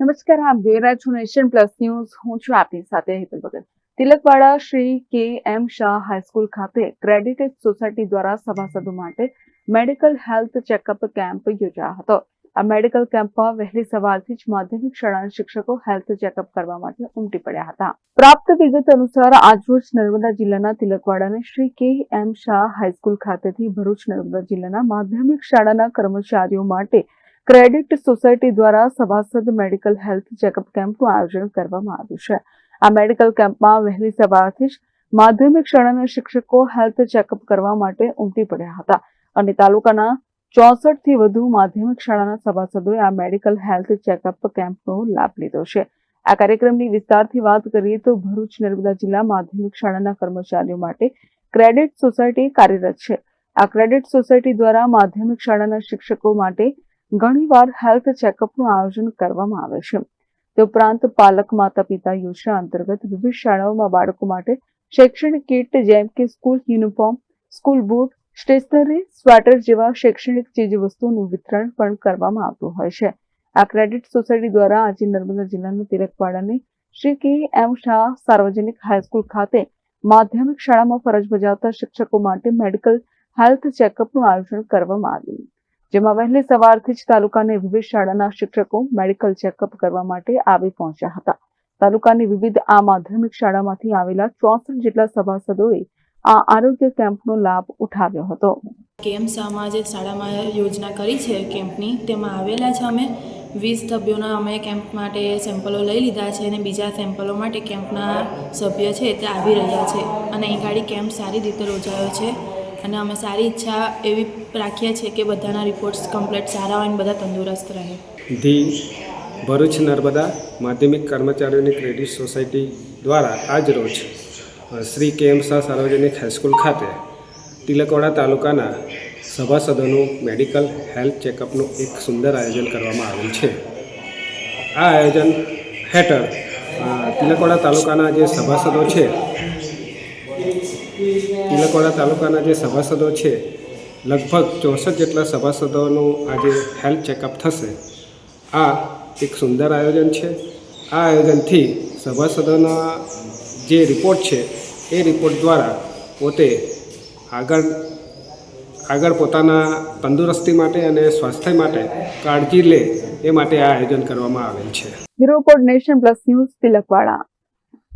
નમસ્કાર, આપ જોઈ રહ્યા છો નેશન પ્લસ ન્યૂઝ. હું છું આપની સાથે Hetal Bhagat. Tilakwada Shri K M Shah high school ખાતે ક્રેડિટેડ સોસાયટી દ્વારા સભાસદો માટે મેડિકલ હેલ્થ ચેકઅપ કેમ્પ યોજાયો હતો. આ મેડિકલ કેમ્પમાં વહેલી સવારથી જ માધ્યમિક શાળાના શિક્ષકો હેલ્થ ચેકઅપ કરવા માટે ઉમટી પડ્યા હતા. પ્રાપ્ત વિગત અનુસાર, આજરોજ નર્મદા જિલ્લાના તિલકવાડાને Shri K M Shah high school ખાતેથી ભરૂચ નર્મદા જિલ્લાના માધ્યમિક શાળાના કર્મચારીઓ માટે ક્રેડિટ સોસાયટી દ્વારા સભાસદ મેડિકલ હેલ્થ ચેકઅપ કેમ્પનું આયોજન કરવામાં આવ્યું છે. આ મેડિકલ કેમ્પમાં વહેલી સવારથી જ માધ્યમિક શાળાના શિક્ષકો હેલ્થ ચેકઅપ કરવા માટે ઉમટી પડ્યા હતા અને તાલુકાના ચોસઠથી વધુ માધ્યમિક શાળાના સભાસદોએ આ મેડિકલ હેલ્થ ચેકઅપ કેમ્પનો લાભ લીધો છે. આ કાર્યક્રમની વિસ્તારથી વાત કરીએ તો ભરૂચ નર્મદા જિલ્લા માધ્યમિક શાળાના કર્મચારીઓ માટે ક્રેડિટ સોસાયટી કાર્યરત છે. આ ક્રેડિટ સોસાયટી દ્વારા માધ્યમિક શાળાના શિક્ષકો માટે ઘણીવાર હેલ્થ ચેકઅપનું આયોજન કરવામાં આવે છે. તે ઉપરાંત પાલક માતા પિતા યોજના અંતર્ગત વિવિધ શાળાઓમાં બાળકો માટે શૈક્ષણિક કીટ જેમ કે school uniform school boot stationery sweater જેવા શૈક્ષણિક ચીજવસ્તુઓનું વિતરણ પણ કરવામાં આવતું હોય છે. આ ક્રેડિટ સોસાયટી દ્વારા આજે નર્મદા જિલ્લાના તિલકવાડાની શ્રી કે એમ શાહ સાર્વજનિક હાઈસ્કૂલ ખાતે માધ્યમિક શાળામાં ફરજ બજાવતા શિક્ષકો માટે મેડિકલ હેલ્થ ચેકઅપનું આયોજન કરવામાં આવ્યું. જેમાં વહેલી સવારથી જ તાલુકાની વિવિધ શાળાના શિક્ષકો મેડિકલ ચેકઅપ કરવા માટે આવી પહોંચ્યા હતા. તાલુકાની વિવિધ આ માધ્યમિક શાળામાંથી આવેલા ચોસઠ જેટલા સભાસદોએ આ આરોગ્ય કેમ્પનો લાભ ઉઠાવ્યો હતો. કેમ્પ સામાં જે શાળામાં યોજના કરી છે કેમ્પની. તેમાં આવેલા છે અમે વીસ સભ્યોના. અમે કેમ્પ માટે સેમ્પલો લઈ લીધા છે અને બીજા સેમ્પલો માટે કેમ્પના સભ્ય છે તે આવી રહ્યા છે. અને અહીં ગાડી કેમ્પ સારી રીતે યોજાયો છે. અને અમે સારી ઈચ્છા એવી રાખીએ છીએ કે બધાના રિપોર્ટ્સ કમ્પ્લીટ સારા હોય અને બધા તંદુરસ્ત રહે. ધી ભરૂચ નર્મદા માધ્યમિક કર્મચારીઓની ક્રેડિટ સોસાયટી દ્વારા આજરોજ શ્રી કે એમ શાહ સાર્વજનિક હાઈસ્કૂલ ખાતે તિલકવાડા તાલુકાના સભાસદોનું મેડિકલ હેલ્થ ચેકઅપનું એક સુંદર આયોજન કરવામાં આવ્યું છે. આ આયોજન હેઠળ તિલકવાડા તાલુકાના જે સભાસદો છે તિલકવાડા તાલુકાના જે સભાસદો છે, લગભગ ચોસઠ જેટલા સભાસદોનું આજે હેલ્થ ચેકઅપ થશે. આ એક સુંદર આયોજન છે. આ આયોજનથી સભાસદોના જે રિપોર્ટ છે, એ રિપોર્ટ દ્વારા પોતે આગળ આગળ પોતાના તંદુરસ્તી માટે અને સ્વાસ્થ્ય માટે કાળજી લે એ માટે આ આયોજન કરવામાં આવેલ છે. Bureau nation plus news Tilakwada.